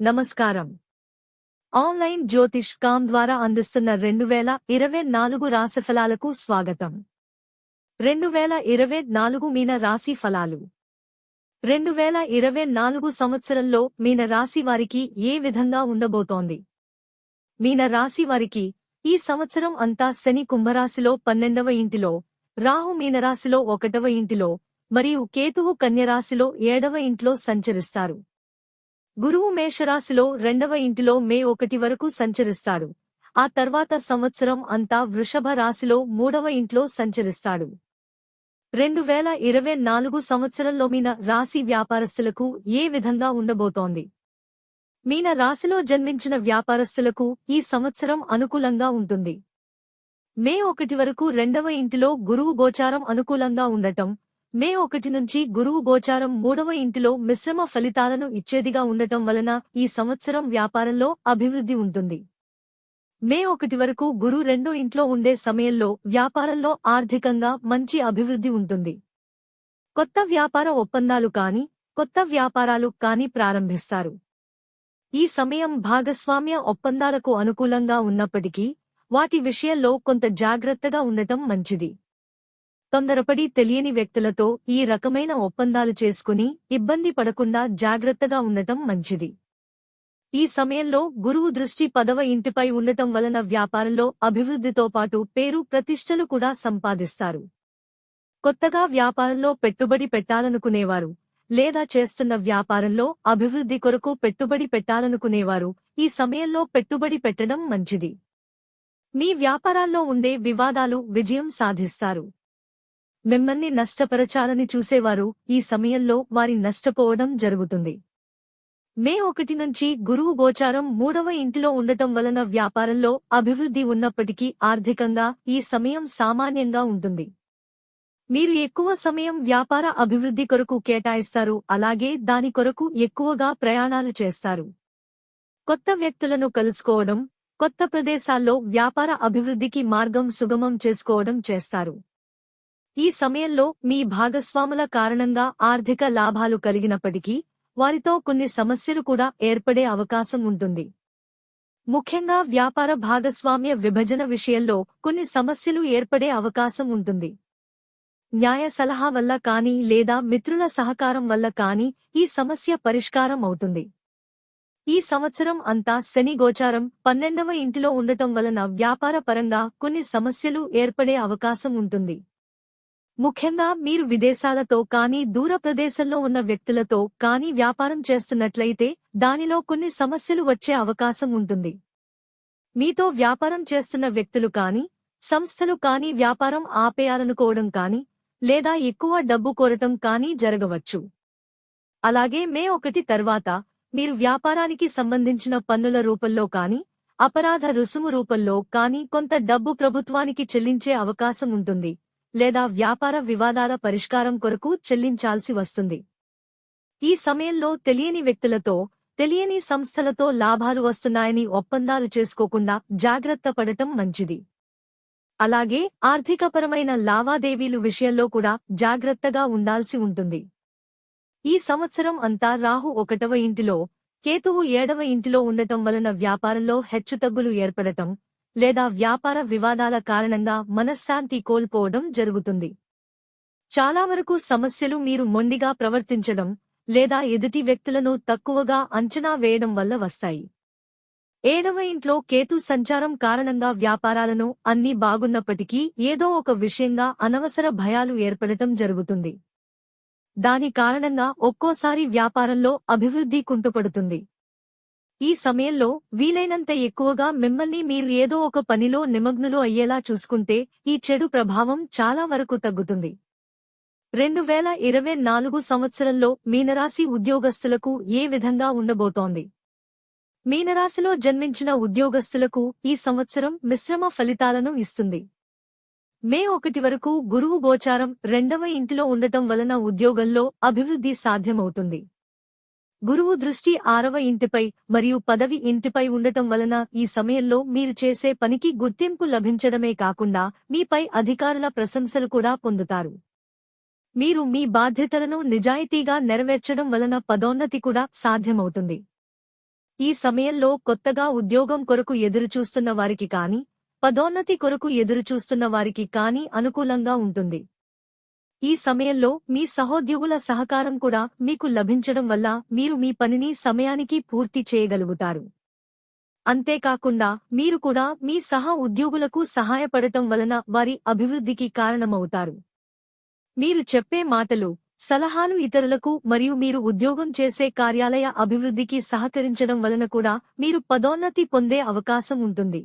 నమస్కారం. ఆన్లైన్ జ్యోతిష్ కామ్ ద్వారా అందిస్తున్న రెండు వేల ఇరవై నాలుగు రాశి ఫలాలకు స్వాగతం. రెండు వేల ఇరవై నాలుగు మీన రాశి ఫలాలు. రెండు వేల ఇరవై నాలుగు సంవత్సరంలో మీన రాశి వారికి ఏ విధంగా ఉండబోతోంది? మీన రాశి వారికి ఈ సంవత్సరం అంతా శని కుంభరాశిలో పన్నెండవ ఇంటిలో రాహు మీనరాశిలో ఒకటవ ఇంటిలో మరియు కేతువు కన్యరాశిలో ఏడవ ఇంట్లో సంచరిస్తారు. గురువు మేషరాశిలో రెండవ ఇంటిలో మే ఒకటి వరకు సంచరిస్తాడు. ఆ తర్వాత సంవత్సరం అంతా వృషభ రాశిలో మూడవ ఇంట్లో సంచరిస్తాడు. రెండు వేల ఇరవై నాలుగు సంవత్సరంలో మీన రాశి వ్యాపారస్తులకు ఏ విధంగా ఉండబోతోంది? మీన రాశిలో జన్మించిన వ్యాపారస్తులకు ఈ సంవత్సరం అనుకూలంగా ఉంటుంది. మే ఒకటి వరకు రెండవ ఇంటిలో గురువు గోచారం అనుకూలంగా ఉండటం మే ఒకటి నుంచి గురువు గోచారం మూడవ ఇంటిలో మిశ్రమ ఫలితాలను ఇచ్చేదిగా ఉండటం వలన ఈ సంవత్సరం వ్యాపారంలో అభివృద్ధి ఉంటుంది. మే ఒకటి వరకు గురు రెండో ఇంట్లో ఉండే సమయంలో వ్యాపారంలో ఆర్థికంగా మంచి అభివృద్ధి ఉంటుంది. కొత్త వ్యాపార ఒప్పందాలు కాని కొత్త వ్యాపారాలు కాని ప్రారంభిస్తారు. ఈ సమయం భాగస్వామ్య ఒప్పందాలకు అనుకూలంగా ఉన్నప్పటికీ వాటి విషయంలో కొంత జాగ్రత్తగా ఉండటం మంచిది. తొందరపడి తెలియని వ్యక్తులతో ఈ రకమైన ఒప్పందాలు చేసుకుని ఇబ్బంది పడకుండా జాగ్రత్తగా ఉండటం మంచిది. ఈ సమయంలో గురువు దృష్టి పదవ ఇంటిపై ఉండటం వలన వ్యాపారంలో అభివృద్ధితో పాటు పేరు ప్రతిష్టలు కూడా సంపాదిస్తారు. కొత్తగా వ్యాపారంలో పెట్టుబడి పెట్టాలనుకునేవారు లేదా చేస్తున్న వ్యాపారంలో అభివృద్ధి కొరకు పెట్టుబడి పెట్టాలనుకునేవారు ఈ సమయంలో పెట్టుబడి పెట్టడం మంచిది. మీ వ్యాపారాల్లో ఉండే వివాదాలు విజయం సాధిస్తారు. మిమ్మల్ని నష్టపరచాలని చూసేవారు. ఈ సమయంలో వారి నష్టపోవడం జరుగుతుంది. మే ఒకటి నుంచి గురువు గోచారం మూడవ ఇంటిలో ఉండటం వలన వ్యాపారంలో అభివృద్ధి ఉన్నప్పటికీ ఆర్థికంగా ఈ సమయం సామాన్యంగా ఉంటుంది. మీరు ఎక్కువ సమయం వ్యాపార అభివృద్ధి కొరకు కేటాయిస్తారు. అలాగే దాని కొరకు ఎక్కువగా ప్రయాణాలు చేస్తారు. కొత్త వ్యక్తులను కలుసుకోవడం కొత్త ప్రదేశాల్లో వ్యాపార అభివృద్ధికి మార్గం సుగమం చేసుకోవడం చేస్తారు. ఈ సమయంలో మీ భాగస్వాముల కారణంగా ఆర్థిక లాభాలు కలిగినప్పటికీ వారితో కొన్ని సమస్యలు కూడా ఏర్పడే అవకాశం ఉంటుంది. ముఖ్యంగా వ్యాపార భాగస్వామ్య విభజన విషయంలో కొన్ని సమస్యలు ఏర్పడే అవకాశం ఉంటుంది. న్యాయ సలహా వల్ల కానీ లేదా మిత్రుల సహకారం వల్ల కానీ ఈ సమస్య పరిష్కారం అవుతుంది. ఈ సంవత్సరం అంతా శని గోచారం పన్నెండవ ఇంటిలో ఉండటం వలన వ్యాపార పరంగా కొన్ని సమస్యలు ఏర్పడే అవకాశం ఉంటుంది. ముఖ్యంగా మీరు విదేశాలతో కానీ దూర ప్రదేశంలో ఉన్న వ్యక్తులతో కానీ వ్యాపారం చేస్తున్నట్లయితే దానిలో కొన్ని సమస్యలు వచ్చే అవకాశం ఉంటుంది. మీతో వ్యాపారం చేస్తున్న వ్యక్తులు కానీ సంస్థలు కానీ వ్యాపారం ఆపేయాలనుకోవడం కానీ లేదా ఎక్కువ డబ్బు కోరటం కానీ జరగవచ్చు. అలాగే మే ఒకటి తర్వాత మీరు వ్యాపారానికి సంబంధించిన పన్నుల రూపంలో కానీ అపరాధ రుసుము రూపంలో కానీ కొంత డబ్బు ప్రభుత్వానికి చెల్లించే అవకాశం ఉంటుంది. లేదా వ్యాపార వివాదాల పరిష్కారం కొరకు చెల్లించాల్సి వస్తుంది. ఈ సమయంలో తెలియని వ్యక్తులతో తెలియని సంస్థలతో లాభాలు వస్తున్నాయని ఒప్పందాలు చేసుకోకుండా జాగ్రత్త పడటం మంచిది. అలాగే ఆర్థికపరమైన లావాదేవీలు విషయంలో కూడా జాగ్రత్తగా ఉండాల్సి ఉంటుంది. ఈ సంవత్సరం అంతా రాహు ఒకటవ ఇంటిలో కేతువు ఏడవ ఇంటిలో ఉండటం వలన వ్యాపారంలో హెచ్చుతగ్గులు ఏర్పడటం లేదా వ్యాపార వివాదాల కారణంగా మనశ్శాంతి కోల్పోవడం జరుగుతుంది. చాలా వరకు సమస్యలు మీరు మొండిగా ప్రవర్తించడం లేదా ఎదుటి వ్యక్తులను తక్కువగా అంచనా వేయడం వల్ల వస్తాయి. ఏడవ ఇంట్లో కేతు సంచారం కారణంగా వ్యాపారాలను అన్ని బాగున్నప్పటికీ ఏదో ఒక విషయంగా అనవసర భయాలు ఏర్పడటం జరుగుతుంది. దాని కారణంగా ఒక్కోసారి వ్యాపారంలో అభివృద్ధి కుంటుపడుతుంది. ఈ సమయంలో వీలైనంత ఎక్కువగా మిమ్మల్ని మీరు ఏదో ఒక పనిలో నిమగ్నులు అయ్యేలా చూసుకుంటే ఈ చెడు ప్రభావం చాలా వరకు తగ్గుతుంది. రెండు వేల ఇరవై నాలుగు సంవత్సరంలో మీనరాశి ఉద్యోగస్తులకు ఏ విధంగా ఉండబోతోంది? మీనరాశిలో జన్మించిన ఉద్యోగస్తులకు ఈ సంవత్సరం మిశ్రమ ఫలితాలను ఇస్తుంది. మే ఒకటి వరకు గురువు గోచారం రెండవ ఇంటిలో ఉండటం వలన ఉద్యోగంలో అభివృద్ధి సాధ్యమవుతుంది. గురువు దృష్టి ఆరవ ఇంటిపై మరియు పదవి ఇంటిపై ఉండటం వలన ఈ సమయంలో మీరు చేసే పనికి గుర్తింపు లభించడమే కాకుండా మీపై అధికారుల ప్రశంసలు కూడా పొందుతారు. మీరు మీ బాధ్యతలను నిజాయితీగా నెరవేర్చడం వలన పదోన్నతి కూడా సాధ్యమవుతుంది. ఈ సమయంలో కొత్తగా ఉద్యోగం కొరకు ఎదురుచూస్తున్న వారికి కాని పదోన్నతి కొరకు ఎదురుచూస్తున్న వారికి కాని అనుకూలంగా ఉంటుంది. ఈ సమయంలో మీ సహోద్యోగుల సహకారం కూడా మీకు లభించడం వల్ల మీరు మీ పనిని సమయానికి పూర్తి చేయగలుగుతారు. అంతేకాకుండా మీరు కూడా మీ సహ ఉద్యోగులకు సహాయపడటం వలన వారి అభివృద్ధికి కారణమవుతారు. మీరు చెప్పే మాటలు సలహాలు ఇతరులకు మరియు మీరు ఉద్యోగం చేసే కార్యాలయ అభివృద్ధికి సహకరించడం వలన కూడా మీరు పదోన్నతి పొందే అవకాశం ఉంటుంది.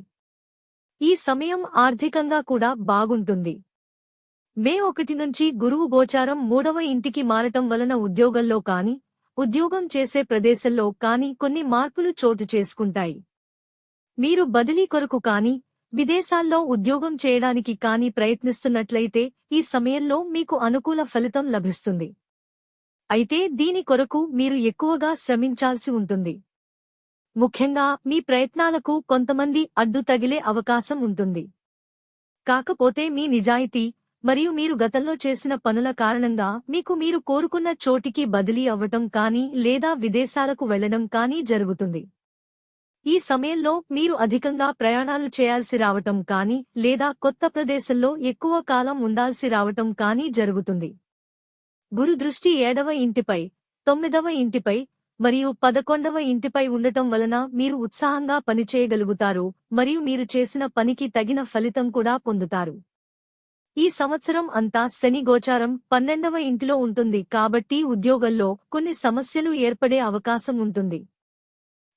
ఈ సమయం ఆర్థికంగా కూడా బాగుంటుంది. మే ఒకటి నుంచి గురువు గోచారం మూడవ ఇంటికి మారటం వలన ఉద్యోగంలో కాని ఉద్యోగం చేసే ప్రదేశంలో కాని కొన్ని మార్పులు చోటు చేసుకుంటాయి. మీరు బదిలీ కొరకు కాని విదేశాల్లో ఉద్యోగం చేయడానికి కాని ప్రయత్నిస్తున్నట్లయితే ఈ సమయంలో మీకు అనుకూల ఫలితం లభిస్తుంది. అయితే దీని కొరకు మీరు ఎక్కువగా శ్రమించాల్సి ఉంటుంది. ముఖ్యంగా మీ ప్రయత్నాలకు కొంతమంది అడ్డు తగిలే అవకాశం ఉంటుంది. కాకపోతే మీ నిజాయితీ మరియు మీరు గతంలో చేసిన పనుల కారణంగా మీకు మీరు కోరుకున్న చోటికి బదిలీ అవ్వటం కానీ లేదా విదేశాలకు వెళ్ళడం కానీ జరుగుతుంది. ఈ సమయంలో మీరు అధికంగా ప్రయాణాలు చేయాల్సి రావటం కానీ లేదా కొత్త ప్రదేశంలో ఎక్కువ కాలం ఉండాల్సి రావటం కానీ జరుగుతుంది. గురు దృష్టి ఏడవ ఇంటిపై తొమ్మిదవ ఇంటిపై మరియు పదకొండవ ఇంటిపై ఉండటం వలన మీరు ఉత్సాహంగా పనిచేయగలుగుతారు మరియు మీరు చేసిన పనికి తగిన ఫలితం కూడా పొందుతారు. ఈ సంవత్సరం అంతా శని గోచారం పన్నెండవ ఇంటిలో ఉంటుంది కాబట్టి ఉద్యోగంలో కొన్ని సమస్యలు ఏర్పడే అవకాశం ఉంటుంది.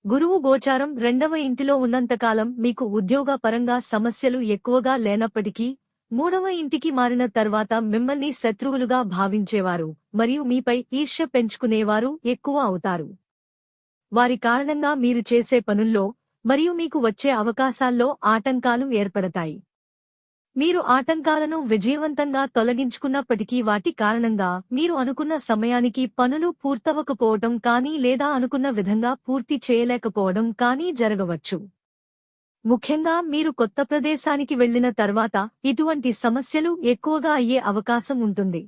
గురువు గోచారం రెండవ ఇంటిలో ఉన్నంతకాలం మీకు ఉద్యోగ పరంగా సమస్యలు ఎక్కువగా లేనప్పటికీ మూడవ ఇంటికి మారిన తర్వాత మిమ్మల్ని శత్రువులుగా భావించేవారు మరియు మీపై ఈర్ష్య పెంచుకునేవారు ఎక్కువ అవుతారు. వారి కారణంగా మీరు చేసే పనుల్లో మరియు మీకు వచ్చే అవకాశాల్లో ఆటంకాలు ఏర్పడతాయి. మీరు ఆటంకాలను విజయవంతంగా తొలగించుకున్నప్పటికీ వాటి కారణంగా మీరు అనుకున్న సమయానికి పనులు పూర్తవకపోవడం కానీ లేదా అనుకున్న విధంగా పూర్తి చేయలేకపోవడం కానీ జరగవచ్చు. ముఖ్యంగా మీరు కొత్త ప్రదేశానికి వెళ్ళిన తర్వాత ఇటువంటి సమస్యలు ఎక్కువగా అయ్యే అవకాశం ఉంటుంది.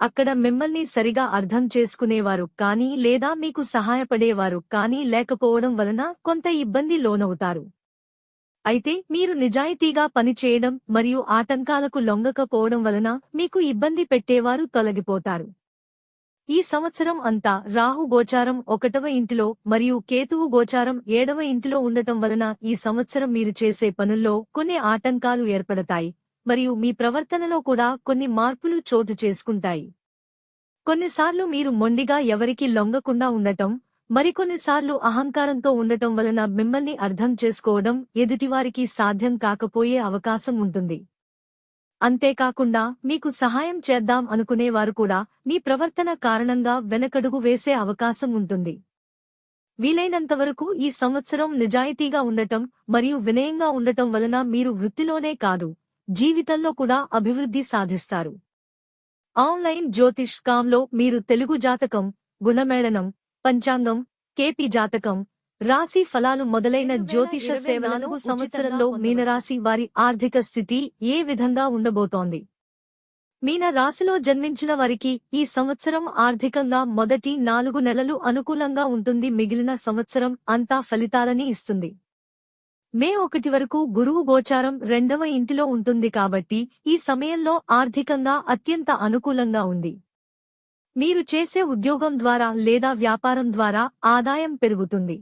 అక్కడ మిమ్మల్ని సరిగా అర్థం చేసుకునేవారు కానీ లేదా మీకు సహాయపడేవారు కానీ లేకపోవడం వలన కొంత ఇబ్బంది లోనవుతారు. అయితే మీరు నిజాయితీగా పనిచేయడం మరియు ఆటంకాలకు లొంగకపోవడం వలన మీకు ఇబ్బంది పెట్టేవారు తొలగిపోతారు. ఈ సంవత్సరం అంతా రాహు గోచారం ఒకటవ ఇంటిలో మరియు కేతువు గోచారం ఏడవ ఇంటిలో ఉండటం వలన ఈ సంవత్సరం మీరు చేసే పనుల్లో కొన్ని ఆటంకాలు ఏర్పడతాయి మరియు మీ ప్రవర్తనలో కూడా కొన్ని మార్పులు చోటు చేసుకుంటాయి. కొన్నిసార్లు మీరు మొండిగా ఎవరికి లొంగకుండా ఉండటం మరికొన్నిసార్లు అహంకారంతో ఉండటం వలన మిమ్మల్ని అర్థం చేసుకోవడం ఎదుటివారికి సాధ్యం కాకపోయే అవకాశం ఉంటుంది. అంతేకాకుండా మీకు సహాయం చేద్దాం అనుకునేవారు కూడా మీ ప్రవర్తన కారణంగా వెనకడుగు వేసే అవకాశం ఉంటుంది. వీలైనంతవరకు ఈ సంవత్సరం నిజాయితీగా ఉండటం మరియు వినయంగా ఉండటం వలన మీరు వృత్తిలోనే కాదు జీవితంలో కూడా అభివృద్ధి సాధిస్తారు. ఆన్లైన్ జ్యోతిష్కాంలో మీరు తెలుగు జాతకం గుణమేళనం పంచాంగం కేపి జాతకం రాశి ఫలాలు మొదలైన జ్యోతిష సేవ నాలుగు సంవత్సరంలో మీనరాశి వారి ఆర్థిక స్థితి ఏ విధంగా ఉండబోతోంది? మీన రాశిలో జన్మించిన వారికి ఈ సంవత్సరం ఆర్థికంగా మొదటి నాలుగు నెలలు అనుకూలంగా ఉంటుంది. మిగిలిన సంవత్సరం అంతా ఫలితాలని ఇస్తుంది. మే ఒకటి వరకు గురువు గోచారం రెండవ ఇంటిలో ఉంటుంది కాబట్టి ఈ సమయంలో ఆర్థికంగా అత్యంత అనుకూలంగా ఉంది. మీరు చేసే ఉద్యోగం ద్వారా లేదా వ్యాపారం ద్వారా ఆదాయం పెరుగుతుంది.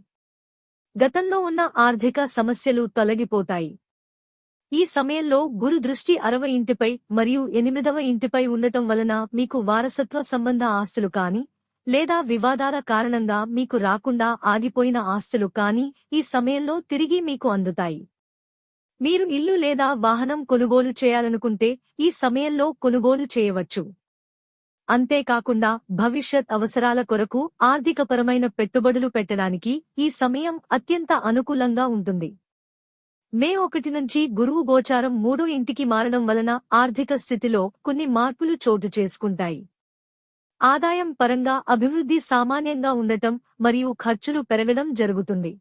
గతంలో ఉన్న ఆర్థిక సమస్యలు తొలగిపోతాయి. ఈ సమయంలో గురు దృష్టి అరవై ఇంటిపై మరియు ఎనిమిదవ ఇంటిపై ఉండటం వలన మీకు వారసత్వ సంబంధ ఆస్తులు కాని లేదా వివాదాల కారణంగా మీకు రాకుండా ఆగిపోయిన ఆస్తులు కాని ఈ సమయంలో తిరిగి మీకు అందుతాయి. మీరు ఇల్లు లేదా వాహనం కొనుగోలు చేయాలనుకుంటే ఈ సమయంలో కొనుగోలు చేయవచ్చు. అంతేకాకుండా భవిష్యత్ అవసరాల కొరకు ఆర్థికపరమైన పెట్టుబడులు పెట్టడానికి ఈ సమయం అత్యంత అనుకూలంగా ఉంటుంది. మే ఒకటి నుంచి గురువు గోచారం మూడో ఇంటికి మారడం వలన ఆర్థిక స్థితిలో కొన్ని మార్పులు చోటు చేసుకుంటాయి. ఆదాయం పరంగా అభివృద్ధి సామాన్యంగా ఉండటం మరియు ఖర్చులు పెరగడం జరుగుతుంది.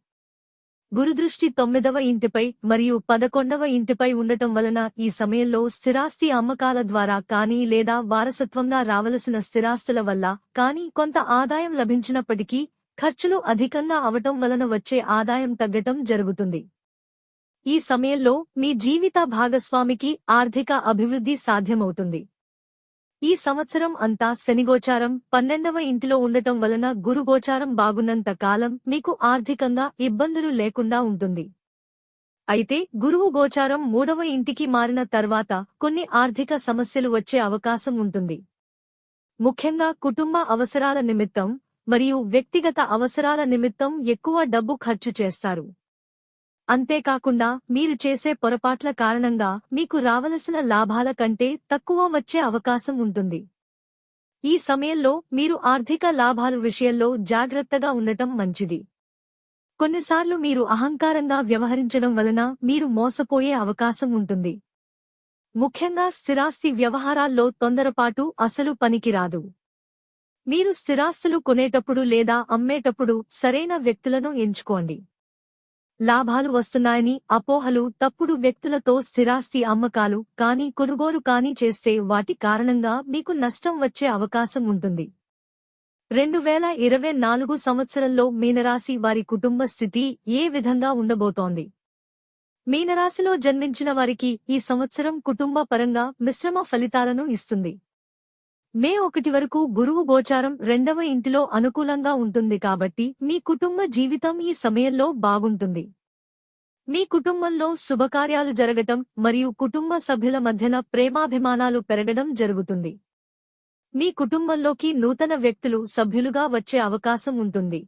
గురుదృష్టి తొమ్మిదవ ఇంటిపై మరియు పదకొండవ ఇంటిపై ఉండటం వలన ఈ సమయంలో స్థిరాస్తి అమ్మకాల ద్వారా కానీ లేదా వారసత్వంగా రావలసిన స్థిరాస్తుల వల్ల కానీ కొంత ఆదాయం లభించినప్పటికీ ఖర్చులు అధికంగా అవటం వలన వచ్చే ఆదాయం తగ్గటం జరుగుతుంది. ఈ సమయంలో మీ జీవిత భాగస్వామికి ఆర్థిక అభివృద్ధి సాధ్యమవుతుంది. ఈ సంవత్సరం అంతా శనిగోచారం పన్నెండవ ఇంటిలో ఉండటం వలన గురుగోచారం బాగున్నంత కాలం మీకు ఆర్థికంగా ఇబ్బందులు లేకుండా ఉంటుంది. అయితే గురువు గోచారం మూడవ ఇంటికి మారిన తర్వాత కొన్ని ఆర్థిక సమస్యలు వచ్చే అవకాశం ఉంటుంది. ముఖ్యంగా కుటుంబ అవసరాల నిమిత్తం మరియు వ్యక్తిగత అవసరాల నిమిత్తం ఎక్కువ డబ్బు ఖర్చు చేస్తారు. అంతేకాకుండా మీరు చేసే పొరపాట్ల కారణంగా మీకు రావలసిన లాభాల కంటే తక్కువ వచ్చే అవకాశం ఉంటుంది. ఈ సమయంలో మీరు ఆర్థిక లాభాల విషయంలో జాగ్రత్తగా ఉండటం మంచిది. కొన్నిసార్లు మీరు అహంకారంగా వ్యవహరించడం వలన మీరు మోసపోయే అవకాశం ఉంటుంది. ముఖ్యంగా స్థిరాస్తి వ్యవహారాల్లో తొందరపాటు అసలు పనికిరాదు. మీరు స్థిరాస్తులు కొనేటప్పుడు లేదా అమ్మేటప్పుడు సరైన వ్యక్తులను ఎంచుకోండి. లాభాలు వస్తున్నాయని అపోహలు తప్పుడు వ్యక్తులతో స్థిరాస్తి అమ్మకాలు కానీ కొనుగోలు కానీ చేస్తే వాటి కారణంగా మీకు నష్టం వచ్చే అవకాశం ఉంటుంది. రెండు వేల ఇరవై నాలుగు సంవత్సరంలో మీనరాశి వారి కుటుంబ స్థితి ఏ విధంగా ఉండబోతోంది? మీనరాశిలో జన్మించిన వారికి ఈ సంవత్సరం కుటుంబ పరంగా మిశ్రమ ఫలితాలను ఇస్తుంది. మే ఒకటి వరకు గురువు గోచారం రెండవ ఇంటిలో అనుకూలంగా ఉంటుంది కాబట్టి మీ కుటుంబ జీవితం ఈ సమయంలో బాగుంటుంది. మీ కుటుంబంలో శుభకార్యాలు జరగటం మరియు కుటుంబ సభ్యుల మధ్యన ప్రేమాభిమానాలు పెరగడం జరుగుతుంది. మీ కుటుంబంలోకి నూతన వ్యక్తులు సభ్యులుగా వచ్చే అవకాశం ఉంటుంది.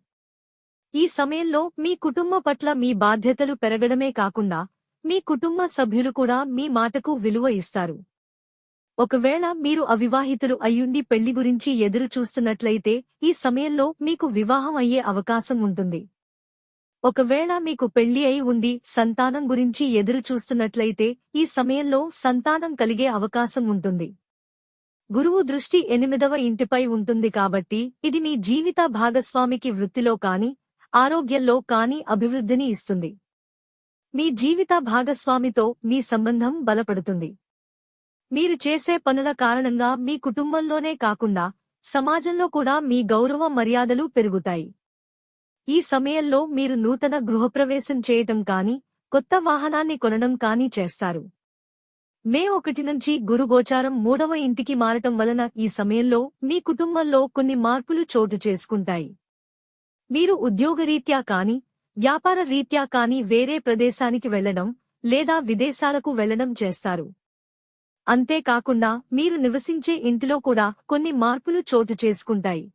ఈ సమయంలో మీ కుటుంబ పట్ల మీ బాధ్యతలు పెరగడమే కాకుండా మీ కుటుంబ సభ్యులు కూడా మీ మాటకు విలువ ఇస్తారు. ఒకవేళ మీరు అవివాహితులు అయ్యుండి పెళ్ళి గురించి ఎదురు చూస్తున్నట్లయితే ఈ సమయంలో మీకు వివాహం అయ్యే అవకాశం ఉంటుంది. ఒకవేళ మీకు పెళ్ళి అయి ఉండి సంతానం గురించి ఎదురు చూస్తున్నట్లయితే ఈ సమయంలో సంతానం కలిగే అవకాశం ఉంటుంది. గురువు దృష్టి ఎనిమిదవ ఇంటిపై ఉంటుంది కాబట్టి ఇది మీ జీవిత భాగస్వామికి వృత్తిలో కాని ఆరోగ్యంలో కాని అభివృద్ధిని ఇస్తుంది. మీ జీవిత భాగస్వామితో మీ సంబంధం బలపడుతుంది. మీరు చేసే పనుల కారణంగా మీ కుటుంబంలోనే కాకుండా సమాజంలో కూడా మీ గౌరవ మర్యాదలు పెరుగుతాయి. ఈ సమయంలో మీరు నూతన గృహప్రవేశం చేయటం కాని కొత్త వాహనాన్ని కొనడం కాని చేస్తారు. మే ఒకటి నుంచి గురుగోచారం మూడవ ఇంటికి మారటం వలన ఈ సమయంలో మీ కుటుంబంలో కొన్ని మార్పులు చోటు చేసుకుంటాయి. మీరు ఉద్యోగరీత్యా కాని వ్యాపార రీత్యా కాని వేరే ప్రదేశానికి వెళ్ళడం లేదా విదేశాలకు వెళ్ళడం చేస్తారు. అంతేకాకుండా మీరు నివసించే ఇంటిలో కూడా కొన్ని మార్పులు చోటు చేసుకుంటాయి.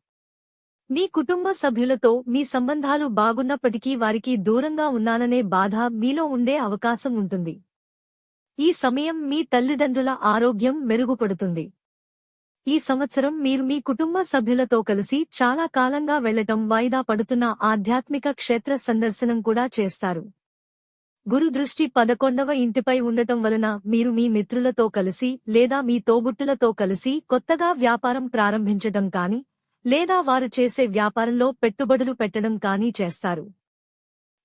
మీ కుటుంబ సభ్యులతో మీ సంబంధాలు బాగున్నప్పటికీ వారికి దూరంగా ఉన్నాననే బాధ మీలో ఉండే అవకాశం ఉంటుంది. ఈ సమయం మీ తల్లిదండ్రుల ఆరోగ్యం మెరుగుపడుతుంది. ఈ సంవత్సరం మీరు మీ కుటుంబ సభ్యులతో కలిసి చాలా కాలంగా వెళ్ళటం వాయిదా పడుతున్న ఆధ్యాత్మిక క్షేత్ర సందర్శనం కూడా చేస్తారు. గురు దృష్టి పదకొండవ ఇంటిపై ఉండటం వలన మీరు మీ మిత్రులతో కలిసి లేదా మీ తోబుట్టులతో కలిసి కొత్తగా వ్యాపారం ప్రారంభించటం కాని లేదా వారు చేసే వ్యాపారంలో పెట్టుబడులు పెట్టడం కానీ చేస్తారు.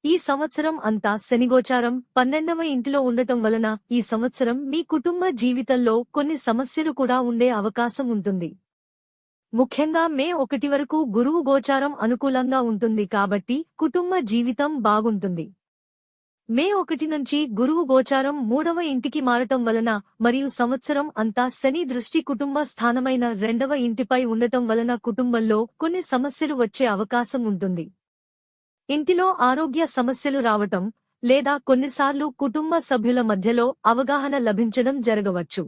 ఈ సంవత్సరం అంతా శనిగోచారం పన్నెండవ ఇంటిలో ఉండటం వలన ఈ సంవత్సరం మీ కుటుంబ జీవితంలో కొన్ని సమస్యలు కూడా ఉండే అవకాశం ఉంటుంది. ముఖ్యంగా మే ఒకటి వరకు గురువు గోచారం అనుకూలంగా ఉంటుంది కాబట్టి కుటుంబ జీవితం బాగుంటుంది. మే ఒకటి నుంచి గురువు గోచారం మూడవ ఇంటికి మారటం వలన మరియు సంవత్సరం అంతా శని దృష్టి కుటుంబ స్థానమైన రెండవ ఇంటిపై ఉండటం వలన కుటుంబంలో కొన్ని సమస్యలు వచ్చే అవకాశం ఉంటుంది. ఇంటిలో ఆరోగ్య సమస్యలు రావటం లేదా కొన్నిసార్లు కుటుంబ సభ్యుల మధ్యలో అవగాహన లభించడం జరగవచ్చు.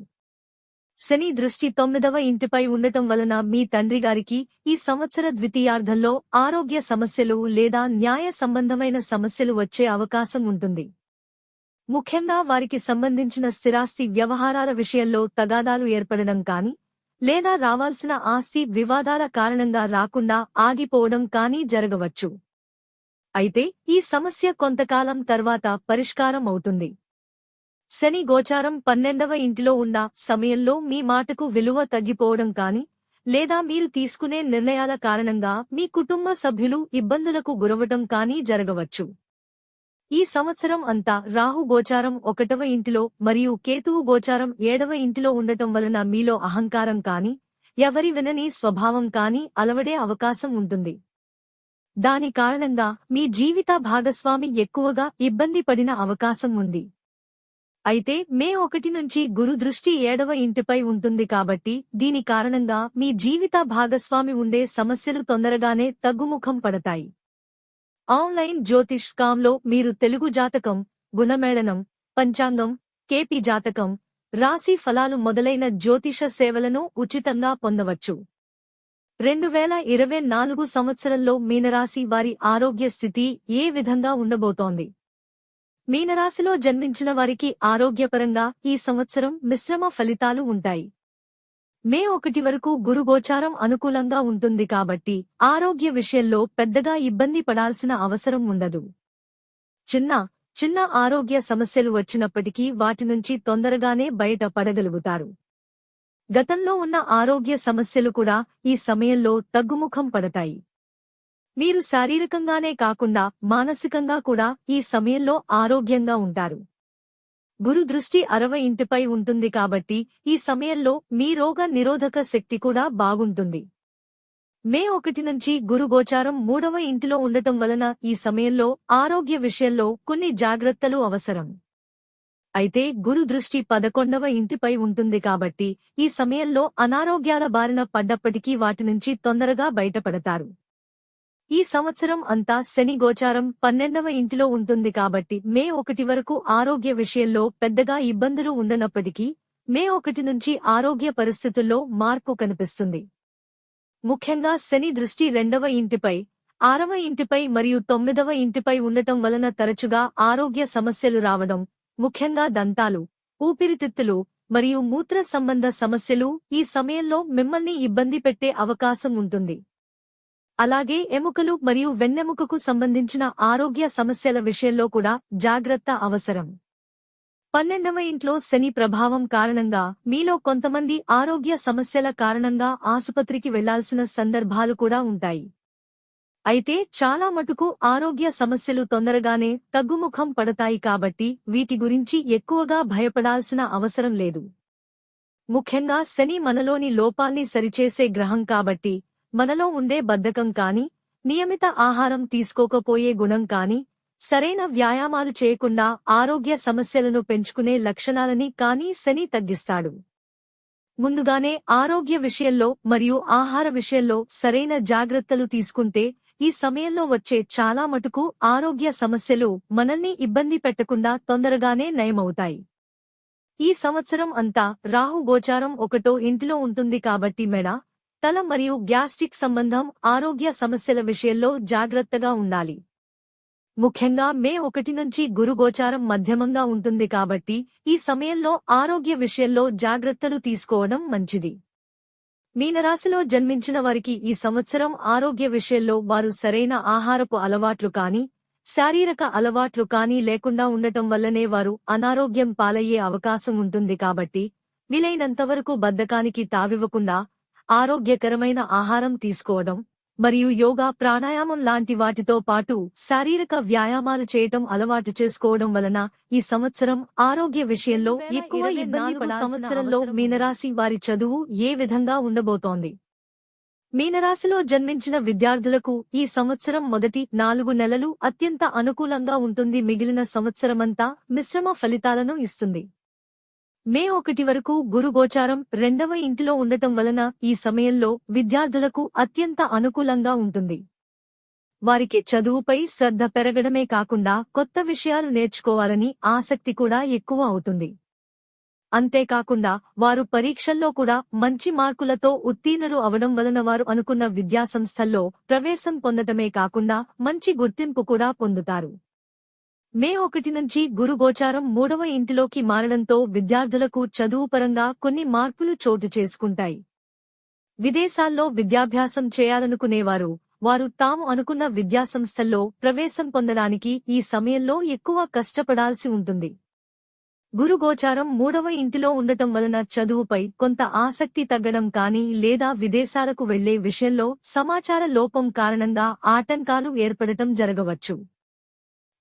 శని దృష్టి తొమ్మిదవ ఇంటిపై ఉండటం వలన మీ తండ్రిగారికి ఈ సంవత్సర ద్వితీయార్థంలో ఆరోగ్య సమస్యలు లేదా న్యాయ సంబంధమైన సమస్యలు వచ్చే అవకాశం ఉంటుంది. ముఖ్యంగా వారికి సంబంధించిన స్థిరాస్తి వ్యవహారాల విషయంలో తగాదాలు ఏర్పడడం కాని లేదా రావాల్సిన ఆస్తి వివాదాల కారణంగా రాకుండా ఆగిపోవడం కానీ జరగవచ్చు. అయితే ఈ సమస్య కొంతకాలం తర్వాత పరిష్కారం అవుతుంది. శని గోచారం పన్నెండవ ఇంటిలో ఉన్న సమయంలో మీ మాటకు విలువ తగ్గిపోవడం కాని లేదా మీరు తీసుకునే నిర్ణయాల కారణంగా మీ కుటుంబ సభ్యులు ఇబ్బందులకు గురవటం కానీ జరగవచ్చు. ఈ సంవత్సరం అంతా రాహు గోచారం ఒకటవ ఇంటిలో మరియు కేతువు గోచారం ఏడవ ఇంటిలో ఉండటం వలన మీలో అహంకారం కాని ఎవరి వినని స్వభావం కాని అలవడే అవకాశం ఉంటుంది. దాని కారణంగా మీ జీవిత భాగస్వామి ఎక్కువగా ఇబ్బంది పడిన అవకాశం ఉంది. అయితే మే ఒకటి నుంచి గురు దృష్టి ఏడవ ఇంటిపై ఉంటుంది కాబట్టి దీని కారణంగా మీ జీవిత భాగస్వామి ఉండే సమస్యలు తొందరగానే తగ్గుముఖం పడతాయి. ఆన్లైన్ జ్యోతిష్కాంలో మీరు తెలుగు జాతకం గుణమేళనం పంచాంగం కేపి జాతకం రాశి ఫలాలు మొదలైన జ్యోతిష సేవలను ఉచితంగా పొందవచ్చు. రెండు వేల ఇరవై నాలుగు సంవత్సరంలో మీనరాశి వారి ఆరోగ్య స్థితి ఏ విధంగా ఉండబోతోంది? మీనరాశిలో జన్మించిన వారికి ఆరోగ్యపరంగా ఈ సంవత్సరం మిశ్రమ ఫలితాలు ఉంటాయి. మే ఒకటి వరకు గురుగోచారం అనుకూలంగా ఉంటుంది కాబట్టి ఆరోగ్య విషయంలో పెద్దగా ఇబ్బంది పడాల్సిన అవసరం ఉండదు. చిన్న చిన్న ఆరోగ్య సమస్యలు వచ్చినప్పటికీ వాటి నుంచి తొందరగానే బయట పడగలుగుతారు. గతంలో ఉన్న ఆరోగ్య సమస్యలు కూడా ఈ సమయంలో తగ్గుముఖం పడతాయి. మీరు శారీరకంగానే కాకుండా మానసికంగా కూడా ఈ సమయంలో ఆరోగ్యంగా ఉంటారు. గురు దృష్టి అరవై ఇంటిపై ఉంటుంది కాబట్టి ఈ సమయంలో మీ రోగ నిరోధక శక్తి కూడా బాగుంటుంది. మే ఒకటి నుంచి గురు గోచారం మూడవ ఇంటిలో ఉండటం వలన ఈ సమయంలో ఆరోగ్య విషయంలో కొన్ని జాగ్రత్తలు అవసరం. అయితే గురు దృష్టి పదకొండవ ఇంటిపై ఉంటుంది కాబట్టి ఈ సమయంలో అనారోగ్యాల బారిన పడ్డప్పటికీ వాటి నుంచి తొందరగా బయటపడతారు. ఈ సంవత్సరం అంతా శని గోచారం పన్నెండవ ఇంటిలో ఉంటుంది కాబట్టి మే ఒకటి వరకు ఆరోగ్య విషయంలో పెద్దగా ఇబ్బందులు ఉండనప్పటికీ మే ఒకటి నుంచి ఆరోగ్య పరిస్థితుల్లో మార్పు కనిపిస్తుంది. ముఖ్యంగా శని దృష్టి రెండవ ఇంటిపై ఆరవ ఇంటిపై మరియు తొమ్మిదవ ఇంటిపై ఉండటం వలన తరచుగా ఆరోగ్య సమస్యలు రావడం ముఖ్యంగా దంతాలు ఊపిరితిత్తులు మరియు మూత్ర సంబంధ సమస్యలు ఈ సమయంలో మిమ్మల్ని ఇబ్బంది పెట్టే అవకాశం ఉంటుంది. అలాగే ఎముకలు మరియు వెన్నెముకకు సంబంధించిన ఆరోగ్య సమస్యల విషయంలో కూడా జాగ్రత్త అవసరం. పన్నెండవ ఇంట్లో శని ప్రభావం కారణంగా మీలో కొంతమంది ఆరోగ్య సమస్యల కారణంగా ఆసుపత్రికి వెళ్ళాల్సిన సందర్భాలు కూడా ఉంటాయి. అయితే చాలా మటుకు ఆరోగ్య సమస్యలు తొందరగానే తగ్గుముఖం పడతాయి కాబట్టి వీటి గురించి ఎక్కువగా భయపడాల్సిన అవసరం లేదు. ముఖ్యంగా శని మనలోని లోపాల్ని సరిచేసే గ్రహం కాబట్టి మనలో ఉండే బద్ధకం కాని నియమిత ఆహారం తీసుకోకపోయే గుణం కాని సరైన వ్యాయామాలు చేయకుండా ఆరోగ్య సమస్యలను పెంచుకునే లక్షణాలని కానీ శని తగ్గిస్తాడు. ముందుగానే ఆరోగ్య విషయంలో మరియు ఆహార విషయంలో సరైన జాగ్రత్తలు తీసుకుంటే ఈ సమయంలో వచ్చే చాలా మటుకు ఆరోగ్య సమస్యలు మనల్ని ఇబ్బంది పెట్టకుండా తొందరగానే నయమవుతాయి. ఈ సంవత్సరం అంతా రాహు గోచారం ఒకటో ఇంటిలో ఉంటుంది కాబట్టి మేడ తల మరియు గ్యాస్ట్రిక్ సంబంధం ఆరోగ్య సమస్యల విషయంలో జాగ్రత్తగా ఉండాలి. ముఖ్యంగా మే ఒకటి నుంచి గురుగోచారం మధ్యమంగా ఉంటుంది కాబట్టి ఈ సమయంలో ఆరోగ్య విషయంలో జాగ్రత్తలు తీసుకోవడం మంచిది. మీనరాశిలో జన్మించిన వారికి ఈ సంవత్సరం ఆరోగ్య విషయంలో వారు సరైన ఆహారపు అలవాట్లు కానీ శారీరక అలవాట్లు కానీ లేకుండా ఉండటం వల్లనే వారు అనారోగ్యం పాలయ్యే అవకాశం ఉంటుంది కాబట్టి వీలైనంతవరకు బద్ధకానికి తావివ్వకుండా ఆరోగ్యకరమైన ఆహారం తీసుకోవడం మరియు యోగా ప్రాణాయామం లాంటి వాటితో పాటు శారీరక వ్యాయామాలు చేయటం అలవాటు చేసుకోవడం వలన ఈ సంవత్సరం ఆరోగ్య విషయంలో ఎక్కువ ఇబ్బంది సంవత్సరంలో మీనరాశి వారి చదువు ఏ విధంగా ఉండబోతోంది? మీనరాశిలో జన్మించిన విద్యార్థులకు ఈ సంవత్సరం మొదటి నాలుగు నెలలు అత్యంత అనుకూలంగా ఉంటుంది. మిగిలిన సంవత్సరమంతా మిశ్రమ ఫలితాలను ఇస్తుంది. మే ఒకటి వరకు గురుగోచారం రెండవ ఇంటిలో ఉండటం వలన ఈ సమయంలో విద్యార్థులకు అత్యంత అనుకూలంగా ఉంటుంది. వారికి చదువుపై శ్రద్ధ పెరగడమే కాకుండా కొత్త విషయాలు నేర్చుకోవాలని ఆసక్తి కూడా ఎక్కువ అవుతుంది. అంతేకాకుండా వారు పరీక్షల్లో కూడా మంచి మార్కులతో ఉత్తీర్ణులు అవడం వలన వారు అనుకున్న విద్యాసంస్థల్లో ప్రవేశం పొందటమే కాకుండా మంచి గుర్తింపు కూడా పొందుతారు. మే ఒకటి నుంచి గురుగోచారం మూడవ ఇంటిలోకి మారడంతో విద్యార్థులకు చదువుపరంగా కొన్ని మార్పులు చోటు చేసుకుంటాయి. విదేశాల్లో విద్యాభ్యాసం చేయాలనుకునేవారు వారు తాము అనుకున్న విద్యాసంస్థల్లో ప్రవేశం పొందడానికి ఈ సమయంలో ఎక్కువ కష్టపడాల్సి ఉంటుంది. గురుగోచారం మూడవ ఇంటిలో ఉండటం వలన చదువుపై కొంత ఆసక్తి తగ్గడం కానీ లేదా విదేశాలకు వెళ్ళే విషయంలో సమాచార లోపం కారణంగా ఆటంకాలు ఏర్పడటం జరగవచ్చు.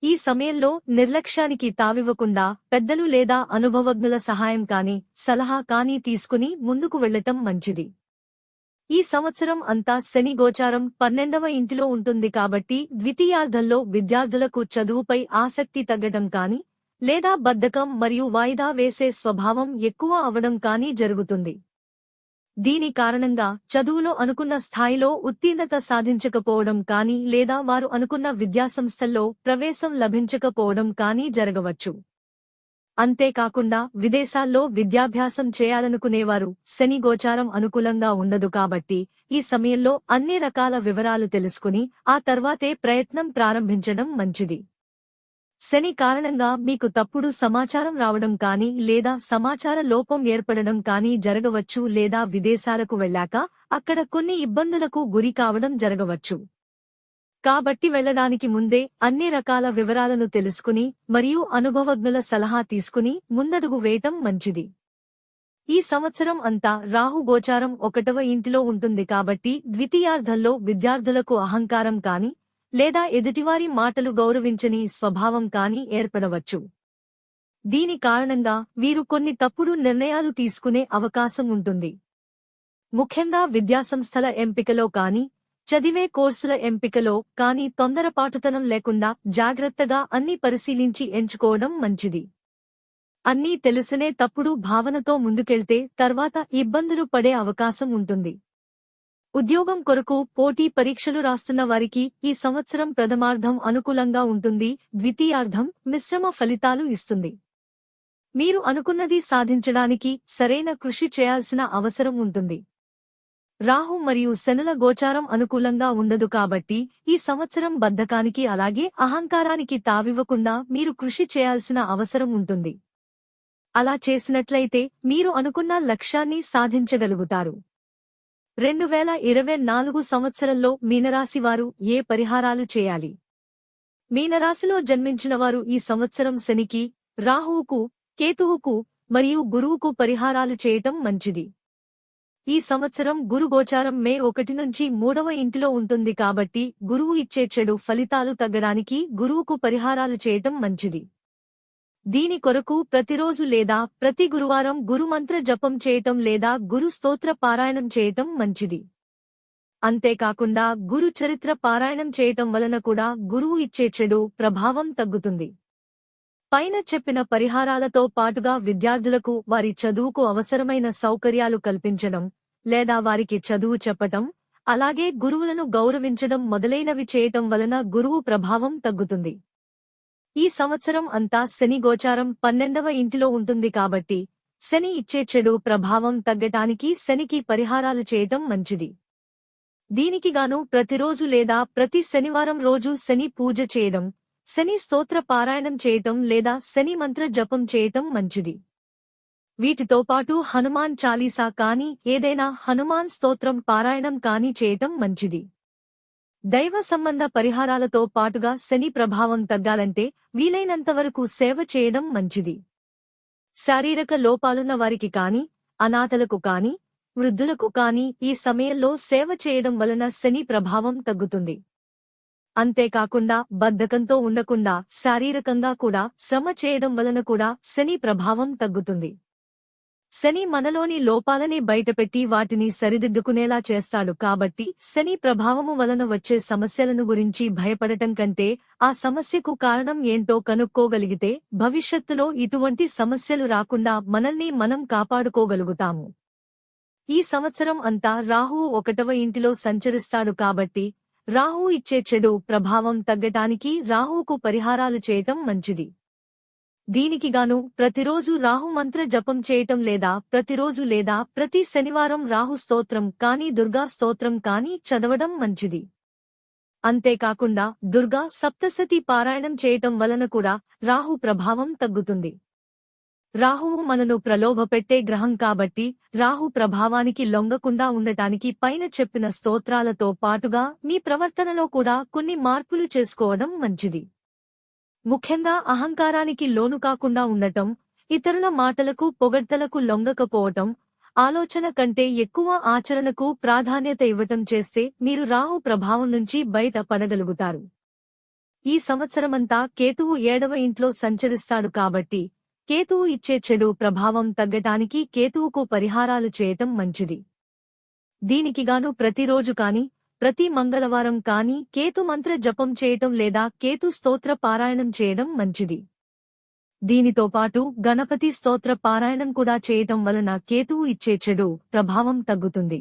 ఈ సమయంలో నిర్లక్ష్యానికి తావివ్వకుండా పెద్దలు లేదా అనుభవజ్ఞుల సహాయం కాని సలహా కానీ తీసుకుని ముందుకు వెళ్ళటం మంచిది. ఈ సంవత్సరం అంతా శని గోచారం పన్నెండవ ఇంటిలో ఉంటుంది కాబట్టి ద్వితీయార్థంలో విద్యార్థులకు చదువుపై ఆసక్తి తగ్గడం కాని లేదా బద్ధకం మరియు వాయిదా వేసే స్వభావం ఎక్కువ అవడం కానీ జరుగుతుంది. దీని కారణంగా చదువులో అనుకున్న స్థాయిలో ఉత్తీర్ణత సాధించకపోవడం కానీ లేదా వారు అనుకున్న విద్యాసంస్థల్లో ప్రవేశం లభించకపోవడం కానీ జరగవచ్చు. అంతేకాకుండా విదేశాల్లో విద్యాభ్యాసం చేయాలనుకునేవారు శని గోచారం అనుకూలంగా ఉండదు కాబట్టి ఈ సమయంలో అన్ని రకాల వివరాలు తెలుసుకుని ఆ తర్వాతే ప్రయత్నం ప్రారంభించడం మంచిది. శని కారణంగా మీకు తప్పుడు సమాచారం రావడం కానీ లేదా సమాచార లోపం ఏర్పడడం కానీ జరగవచ్చు లేదా విదేశాలకు వెళ్ళాక అక్కడ కొన్ని ఇబ్బందులకు గురి కావడం జరగవచ్చు. కాబట్టి వెళ్ళడానికి ముందే అన్ని రకాల వివరాలను తెలుసుకుని మరియు అనుభవజ్ఞుల సలహా తీసుకుని ముందడుగు వేయటం మంచిది. ఈ సంవత్సరం అంతా రాహు గోచారం ఒకటవ ఇంటిలో ఉంటుంది కాబట్టి ద్వితీయార్థంలో విద్యార్థులకు అహంకారం కాని లేదా ఎదుటివారి మాటలు గౌరవించని స్వభావం కాని ఏర్పడవచ్చు. దీని కారణంగా వీరు కొన్ని తప్పుడు నిర్ణయాలు తీసుకునే అవకాశం ఉంటుంది. ముఖ్యంగా విద్యాసంస్థల ఎంపికలో కాని చదివే కోర్సుల ఎంపికలో కానీ తొందరపాటుతనం లేకుండా జాగ్రత్తగా అన్ని పరిశీలించి ఎంచుకోవడం మంచిది. అన్నీ తెలుసనే తప్పుడు భావనతో ముందుకెళ్తే తర్వాత ఇబ్బందులు పడే అవకాశం ఉంటుంది. ఉద్యోగం కొరకు పోటీ పరీక్షలు రాస్తున్న వారికి ఈ సంవత్సరం ప్రథమార్థం అనుకూలంగా ఉంటుంది ద్వితీయార్థం మిశ్రమ ఫలితాలు ఇస్తుంది. మీరు అనుకున్నది సాధించడానికి సరైన కృషి చేయాల్సిన అవసరం ఉంటుంది. రాహు మరియు శనుల గోచారం అనుకూలంగా ఉండదు కాబట్టి ఈ సంవత్సరం బద్ధకానికి అలాగే అహంకారానికి తావివ్వకుండా మీరు కృషి చేయాల్సిన అవసరం ఉంటుంది. అలా చేసినట్లయితే మీరు అనుకున్న లక్ష్యాన్ని సాధించగలుగుతారు. రెండు వేల ఇరవై నాలుగు సంవత్సరంలో మీనరాశివారు ఏ పరిహారాలు చేయాలి? మీనరాశిలో జన్మించినవారు ఈ సంవత్సరం శనికి రాహువుకు కేతువుకు మరియు గురువుకు పరిహారాలు చేయటం మంచిది. ఈ సంవత్సరం గురు గోచారం మే ఒకటి నుంచి మూడవ ఇంటిలో ఉంటుంది కాబట్టి గురువు ఇచ్చే చెడు ఫలితాలు తగ్గడానికి గురువుకు పరిహారాలు చేయటం మంచిది. దీని కొరకు ప్రతిరోజు లేదా ప్రతి గురువారం గురుమంత్ర జపం చేయటం లేదా గురు స్తోత్ర పారాయణం చేయటం మంచిది. అంతేకాకుండా గురు చరిత్ర పారాయణం చేయటం వలన కూడా గురువు ఇచ్చే చెడు ప్రభావం తగ్గుతుంది. పైన చెప్పిన పరిహారాలతో పాటుగా విద్యార్థులకు వారి చదువుకు అవసరమైన సౌకర్యాలు కల్పించడం లేదా వారికి చదువు చెప్పటం అలాగే గురువులను గౌరవించడం మొదలైనవి చేయటం వలన గురువు ప్రభావం తగ్గుతుంది. ఈ సంవత్సరం అంతా శని గోచారం పన్నెండవ ఇంటిలో ఉంటుంది కాబట్టి శని ఇచ్చే చెడు ప్రభావం తగ్గటానికి శనికి పరిహారాలు చేయటం మంచిది. దీనికిగాను ప్రతిరోజు లేదా ప్రతి శనివారం రోజు శని పూజ చేయడం శని స్తోత్ర పారాయణం చేయటం లేదా శని మంత్ర జపం చేయటం మంచిది. వీటితో పాటు హనుమాన్ చాలీసా కాని ఏదైనా హనుమాన్ స్తోత్రం పారాయణం కాని చేయటం మంచిది. దైవ సంబంధ పరిహారాలతో పాటుగా శని ప్రభావం తగ్గాలంటే వీలైనంతవరకు సేవ చేయడం మంచిది. శారీరక లోపాలున్న వారికి కాని అనాథలకు కాని వృద్ధులకు కాని ఈ సమయంలో సేవ చేయడం వలన శని ప్రభావం తగ్గుతుంది. అంతేకాకుండా బద్ధకంతో ఉండకుండా శారీరకంగా కూడా శ్రమ చేయడం వలన కూడా శని ప్రభావం తగ్గుతుంది. శని మనలోని లోపాలని బయటపెట్టి వాటిని సరిదిద్దుకునేలా చేస్తాడు కాబట్టి శని ప్రభావము వలన వచ్చే సమస్యలను గురించి భయపడటం కంటే ఆ సమస్యకు కారణం ఏంటో కనుక్కోగలిగితే భవిష్యత్తులో ఇటువంటి సమస్యలు రాకుండా మనల్ని మనం కాపాడుకోగలుగుతాము. ఈ సంవత్సరం అంతా రాహువు ఒకటవ ఇంటిలో సంచరిస్తాడు కాబట్టి రాహు ఇచ్చే చెడు ప్రభావం తగ్గటానికి రాహువుకు పరిహారాలు చేయటం మంచిది. దీనికిగాను ప్రతిరోజు రాహు మంత్ర జపం చేయటం లేదా ప్రతిరోజు లేదా ప్రతి శనివారం రాహు స్తోత్రం కానీ దుర్గా స్తోత్రం కానీ చదవడం మంచిది. అంతేకాకుండా దుర్గా సప్తసతి పారాయణం చేయటం వలన కూడా రాహు ప్రభావం తగ్గుతుంది. రాహువు మనను ప్రలోభపెట్టే గ్రహం కాబట్టి రాహు ప్రభావానికి లొంగకుండా ఉండటానికి పైన చెప్పిన స్తోత్రాలతో పాటుగా మీ ప్రవర్తనలో కూడా కొన్ని మార్పులు చేసుకోవడం మంచిది. ముఖ్యంగా అహంకారానికి లోను కాకుండా ఉండటం ఇతరుల మాటలకు పొగడ్తలకు లొంగకపోవటం ఆలోచన కంటే ఎక్కువ ఆచరణకు ప్రాధాన్యత ఇవ్వటం చేస్తే మీరు రాహు ప్రభావం నుంచి బయట పడగలుగుతారు. ఈ సంవత్సరమంతా కేతువు ఏడవ ఇంట్లో సంచరిస్తాడు కాబట్టి కేతువు ఇచ్చే చెడు ప్రభావం తగ్గటానికి కేతువుకు పరిహారాలు చేయటం మంచిది. దీనికిగాను ప్రతిరోజు కాని ప్రతి మంగళవారం కాని కేతు మంత్ర జపం చేయటం లేదా కేతు స్తోత్ర పారాయణం చేయడం మంచిది. దీనితో పాటు గణపతి స్తోత్ర పారాయణం కూడా చేయటం వలన కేతువు ఇచ్చే చెడు ప్రభావం తగ్గుతుంది.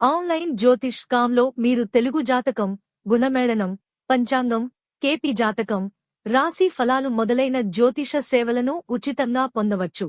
ఆన్లైన్ జ్యోతిష్ కాంలో మీరు తెలుగు జాతకం గుణమేళనం పంచాంగం కేపీ జాతకం రాశి ఫలాలు మొదలైన జ్యోతిష సేవలను ఉచితంగా పొందవచ్చు.